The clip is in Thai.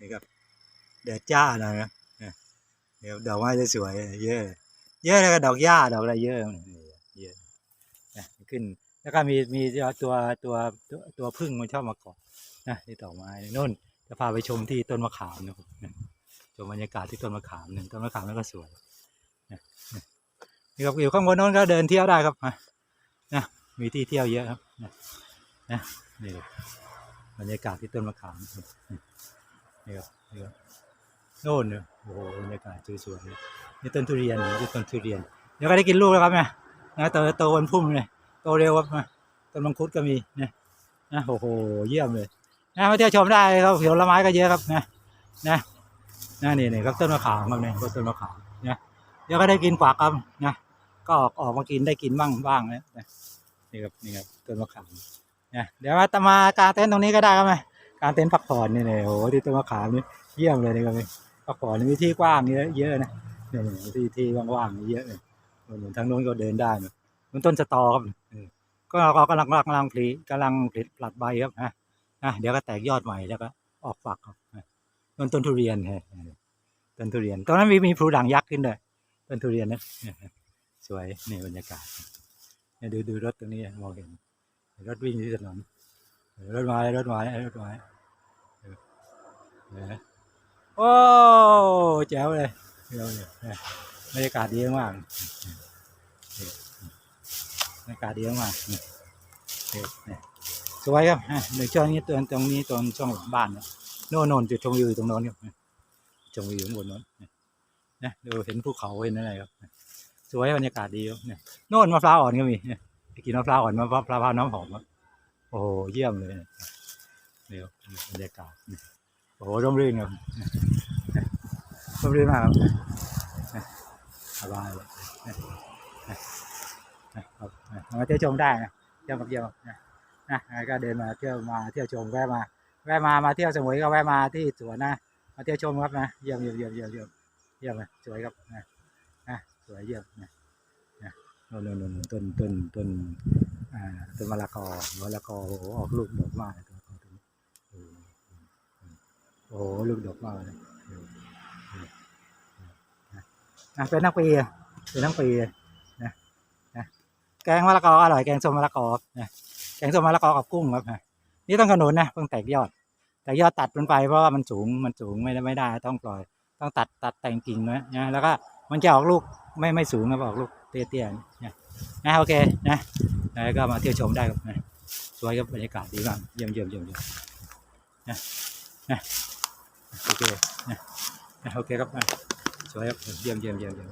นี่ครับแดดจ้านะนะเดี๋ยวดอกไม้จะสวยเยอะเยอะแล้วก็ดอกหญ้าดอกอะไรเยอะเยอะนะขึ้น แล้วก็มีมีตัวตัวตัวตัวพึ่งมันชอบมาเกาะนะที่ดอกไม้นู่นจะพาไปชมที่ต้นมะขามนะครับชมบรรยากาศที่ต้นมะขามหนึ่งต้นมะขามนั่นก็สวยนี่ครับอยู่ข้างบนโน้นก็เดินเที่ยวได้ครับนะมีที่เที่ยวเยอะครับนะนี่บรรยากาศที่ต้นมะขาม นี่ครับนี่ครับโน่นเนี่ยโอ้โหบรรยากาศสวยๆเลยนี่ต้นทุเรียนนี่ต้นทุเรียน เดี๋ยวก็ได้กินลูกแล้วครับเนี่ยนะโตโตวันพุ่มเลยโตเร็วครับต้นมังคุดก็มีนะนะโอ้โหเยี่ยมเลยนะมาเที่ยวชมได้ครับผลไม้ก็เยอะครับนะนะนะนี่นี่ครับต้นมะขามครับเนี่ยต้นมะขามนะเดี๋ยวก็ได้กินกวากครับนะก็ออกออกมากินได้กินบ้างบ้างนะนี่ครับนี่ครับต้นมะขามนะเดี๋ยวมาตามากางเต็นท์ตรงนี้ก็ได้ครับไหม กางเต็นท์พักผ่อนเนี่ยโอ้โหที่ต้นมะขามนี่เยี่ยมเลยนี่ครับนี่พักผ่อนมีที่กว้างเยอะเยอะนะเนี่นี่ที่ที่ว่างๆเยอะเลยเหมือนทางโน้นก็เดินได้นะมันต้นสตอครับก็ก็กำลังกำลังผลิกำลังผลิผลัดใบครับนะนะเดี๋ยวก็แตกยอดใหม่แล้วก็ออกฝักครับต้นต้นทุเรียนฮะต้นทุเรียนตอนนั้นมีมีพลูด่างยักษ์ขึ้นด้วยต้นทุเรียนนะสวยนี่บรรยากาศดูดูรถตรงนี้มองเห็นรถวิ่งที่ถนนรถไม้รถไม้รถไม้เออ โอ้แจ๋วเลยเจ๋วเลยเนี่ยบรรยากาศดีมากบรรยากาศดีมากสวยครับเดี๋ยวช่วงนี้ตรงตรงนี้ตรงช่วงหลังบ้านนะโน่นโน่นจุดชมวิวตรงโน้นครับนี่ชมวิวอยู่ข้างบนโน้นนี่นะดูเห็นภูเขาเห็นอะไรครับสวยบรรยากาศดีครับนี่โน่นมะพร้าวอ่อนก็มีกินมะพร้าวอ่อนมะพร้าวมะพาน้ำหอมโอ้โหเยี่ยมเลยนี่นี่ครับนี่บรรยากาศ โอ้โหร่มรื่นครับนี่นี่ร่มรื่นมากครับนี่สบายเลยนี่นะครับมาเที่ยวชมได้นะเที่ยวมาเที่ยวนะนะก็เดินมาเที่ยวมาเที่ยวชมแวะมา แวะมามาเที่ยวสมุยก็แวะมาที่สวนนะมาเที่ยวชมครับนะเยี่ยมเยี่ยมเยี่ยมเยี่ยมเยี่ยมเยี่ยมเลยสวยครับนะนะสวยเยี่ยมนะนะโน่นโน่นโน่นต้นต้นต้นอ่าต้นมะละกอมะละกอโอ้โหออกลูกดกมากเลยต้นมะละกอต้นนี้ โอ้ลูกดกมากเลยเออเออเออนะนะเป็นทั้งปีอะเป็นทั้งปีเลยแกงมะละกออร่อยแกงส้มมะละกอนะแกงส้มมะละกอกับกุ้งครับนะนี่ต้องขนุนนะเพิ่งแตกยอด แต่ยอดตัดมันไปเพราะว่ามันสูงมันสูงไม่ได้ไม่ได้ ต้องปล่อย ต้องตัดตัดแต่งกิ่งนะนะแล้วก็มันจะออกลูกไม่ไม่สูงนะออกลูกเตี้ยๆนะนะโอเคนะแล้วก็มาเที่ยวชมได้ครับนะสวยครับบรรยากาศดีมากเยี่ยมเยี่ยมเยี่ยมเยี่ยมนะนะ โอเคนะนะโอเคครับสวยครับเยี่ยมเยี่ยมเยี่ยมเยี่ยม